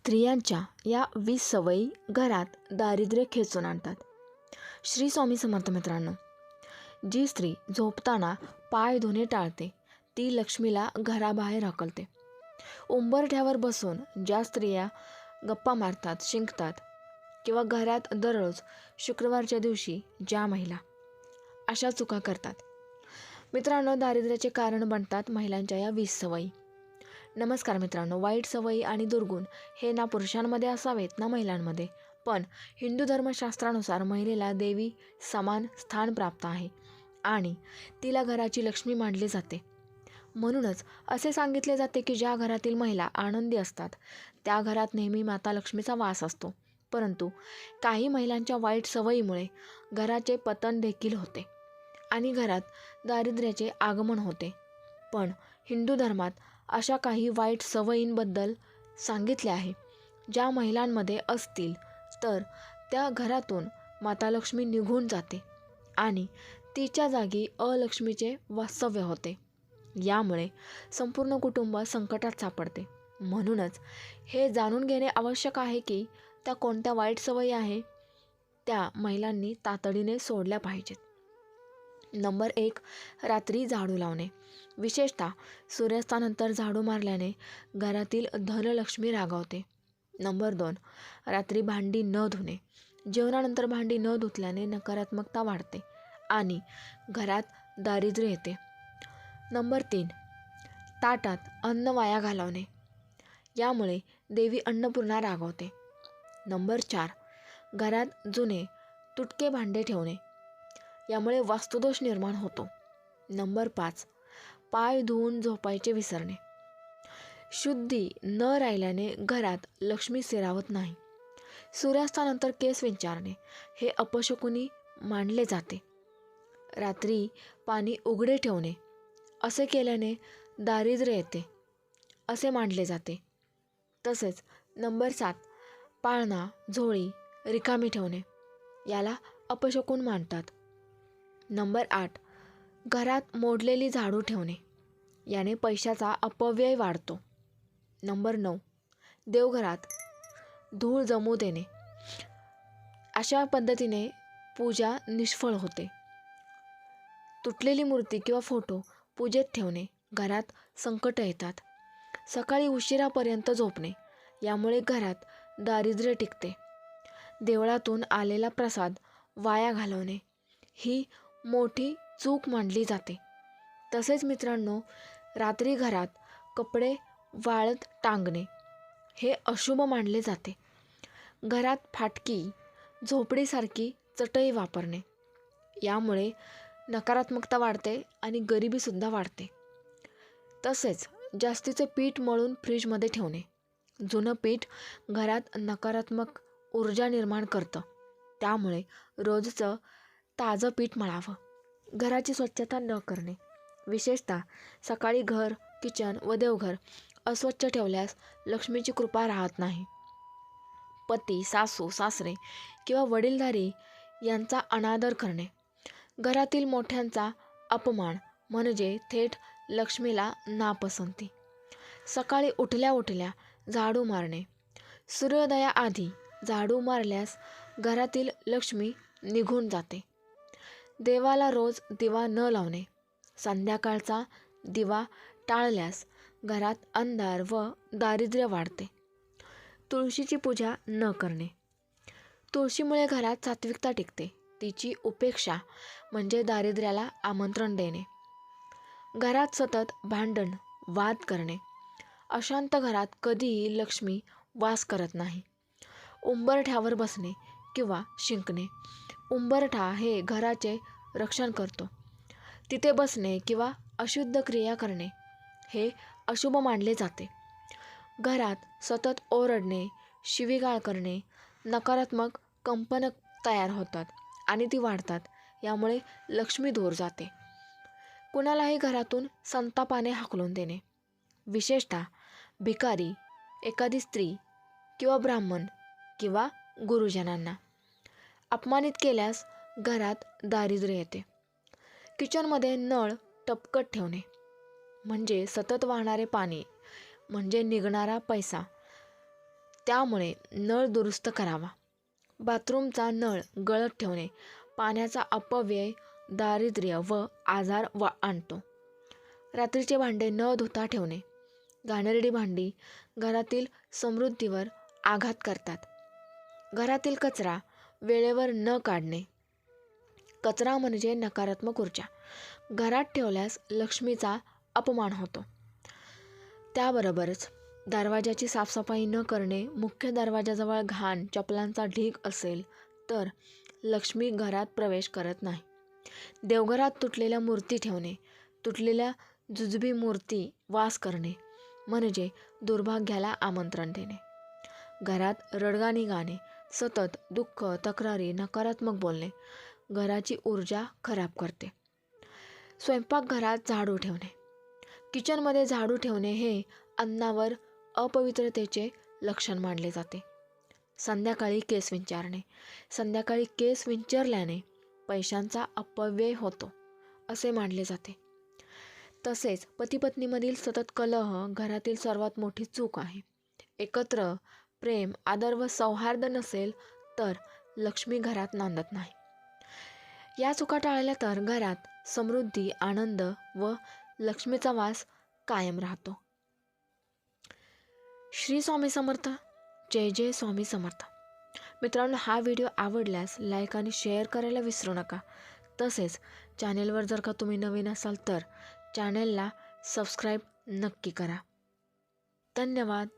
स्त्रियांच्या या वीस सवयी घरात दारिद्र्य खेचून आणतात. श्री स्वामी समर्थ मित्रांनो जी स्त्री झोपताना पाय धुणे टाळते ती लक्ष्मीला घराबाहेर हकलते उंबरठ्यावर बसून ज्या स्त्रिया गप्पा मारतात शिंकतात किंवा घरात दररोज शुक्रवारच्या दिवशी ज्या महिला अशा चुका करतात. मित्रांनो दारिद्र्याचे कारण बनतात महिलांच्या या वीस सवयी. नमस्कार मित्रांनो वाईट सवयी आणि दुर्गुण हे ना पुरुषांमध्ये असावेत ना महिलांमध्ये. पण हिंदू धर्मशास्त्रानुसार महिलेला देवी समान स्थान प्राप्त आहे आणि तिला घराची लक्ष्मी मानली जाते. म्हणूनच असे सांगितले जाते की ज्या घरातील महिला आनंदी असतात त्या घरात नेहमी माता लक्ष्मीचा वास असतो. परंतु काही महिलांच्या वाईट सवयीमुळे घराचे पतन देखील होते आणि घरात दारिद्र्याचे आगमन होते. पण हिंदू धर्मात अशा काही वाईट सवयींबद्दल सांगितले आहे. ज्या महिलांमध्ये असतील तर त्या घरातून माता लक्ष्मी निघून जाते आणि तिच्या जागी अलक्ष्मीचे वास्तव्य होते. यामुळे संपूर्ण कुटुंब संकटात सापडते. म्हणूनच हे जाणून घेणे आवश्यक आहे की त्या कोणत्या वाईट सवयी आहे त्या महिलांनी तातडीने सोडल्या पाहिजेत. नंबर एक रात्री झाडू लावणे. विशेषतः सूर्यास्तानंतर झाडू मारल्याने घरातील धनलक्ष्मी रागावते. नंबर दोन रात्री भांडी न धुणे. जेवणानंतर भांडी न धुतल्याने नकारात्मकता वाढते आणि घरात दारिद्र्य येते. नंबर तीन ताटात अन्न वाया घालवणे. यामुळे देवी अन्नपूर्णा रागवते. नंबर चार घरात जुने तुटके भांडे ठेवणे. यामुळे वास्तुदोष निर्माण होतो. नंबर पाच. पाय धुवून झोपायचे विसरणे. शुद्धी न राहिल्याने घरात लक्ष्मी सिरावत नाही. सूर्यास्तानंतर केस विंचारणे. हे अपशकुनी मानले जाते. रात्री पाणी उघडे ठेवणे. असे केल्याने दारिद्र्य येते. असे मानले जाते. तसेच नंबर सात. पाळणा झोळी रिकामी ठेवणे. याला अपशकुन मानतात. नंबर आठ घरात मोडलेली झाडू ठेवणे. याने पैशाचा अपव्यय वाढतो. नंबर नऊ देवघरात धूळ जमू देणे. अशा पद्धतीने पूजा निष्फळ होते. तुटलेली मूर्ती किंवा फोटो पूजेत ठेवणे घरात संकट येतात. सकाळी उशिरापर्यंत झोपणे यामुळे घरात दारिद्र्य टिकते. देवळातून आलेला प्रसाद वाया घालवणे ही मोठी चूक मानली जाते. तसेच मित्रांनो रात्री घरात कपडे वाळत टांगणे हे अशुभ मानले जाते. घरात फाटकी झोपडीसारखी चटई वापरणे यामुळे नकारात्मकता वाढते आणि गरिबीसुद्धा वाढते. तसेच जास्तीचे पीठ मळून फ्रीजमध्ये ठेवणे जुनं पीठ घरात नकारात्मक ऊर्जा निर्माण करतं. त्यामुळे रोजचं ताजं पीठ मळावं. घराची स्वच्छता न करणे. विशेषतः सकाळी घर किचन व देवघर अस्वच्छ ठेवल्यास लक्ष्मीची कृपा राहत नाही. पती सासू सासरे किंवा वडीलधारी यांचा अनादर करणे. घरातील मोठ्यांचा अपमान म्हणजे थेट लक्ष्मीला नापसंती. सकाळी उठल्या उठल्या झाडू मारणे. सूर्योदयाआधी झाडू मारल्यास घरातील लक्ष्मी निघून जाते. देवाला रोज दिवा न लावणे. संध्याकाळचा दिवा टाळल्यास घरात अंधार व दारिद्र्य वाढते. तुळशीची पूजा न करणे. तुळशीमुळे घरात सात्विकता टिकते. तिची उपेक्षा म्हणजे दारिद्र्याला आमंत्रण देणे. घरात सतत भांडण वाद करणे. अशांत घरात कधीही लक्ष्मी वास करत नाही. उंबरठ्यावर बसणे किंवा शिंकणे. उंबरठा हे घराचे रक्षण करतो. तिथे बसणे किंवा अशुद्ध क्रिया करणे हे अशुभ मानले जाते. घरात सतत ओरडणे शिवीगाळ करणे नकारात्मक कंपन तयार होतात आणि ती वाढतात यामुळे लक्ष्मी दूर जाते. कुणालाही घरातून संतापाने हाकलून देणे. विशेषतः भिकारी एखादी स्त्री किंवा ब्राह्मण किंवा गुरुजनांना. अपमानित केल्यास घरात दारिद्र्य येते. किचनमध्ये नळ टपकत ठेवणे म्हणजे सतत वाहणारे पाणी म्हणजे निघणारा पैसा त्यामुळे नळ दुरुस्त करावा. बाथरूमचा नळ गळत ठेवणे पाण्याचा अपव्यय दारिद्र्य व आजार व आणतो. रात्रीचे भांडे न धुता ठेवणे घाणेरडी भांडी घरातील समृद्धीवर आघात करतात. घरातील कचरा वेळेवर न काढणे कचरा म्हणजे नकारात्मक ऊर्जा. घरात ठेवल्यास लक्ष्मीचा अपमान होतो. त्याबरोबरच दरवाजाची साफसफाई न करणे मुख्य दरवाजाजवळ घाण चपलांचा ढीग असेल तर लक्ष्मी घरात प्रवेश करत नाही. देवघरात तुटलेल्या मूर्ती ठेवणे तुटलेल्या जुजबी मूर्ती वास करणे म्हणजे दुर्भाग्याला आमंत्रण देणे. घरात रडगाणी गाणे सतत दुःख तक्रारी नकारात्मक बोलणे घराची ऊर्जा खराब करते. स्वयंपाकघरात झाडू ठेवणे. किचनमध्ये झाडू ठेवणे हे अन्नावर अपवित्रतेचे लक्षण मानले जाते. संध्याकाळी केस विंचारणे. संध्याकाळी केस विंचरल्याने पैशांचा अपव्यय होतो असे मानले जाते. तसेच पतीपत्नीमधील सतत कलह घरातील सर्वात मोठी चूक आहे. एकत्र प्रेम आदर व सौहार्द नसेल तर लक्ष्मी घरात नांदत नाही. या चुका टाळल्या तर घरात समृद्धी आनंद व लक्ष्मीचा वास कायम राहतो. श्री स्वामी समर्थ. जय जय स्वामी समर्थ. मित्रांनो हा व्हिडिओ आवडल्यास लाईक आणि शेअर करायला विसरू नका. तसेच चॅनेलवर जर का तुम्ही नवीन असाल तर चॅनेलला सबस्क्राईब नक्की करा. धन्यवाद.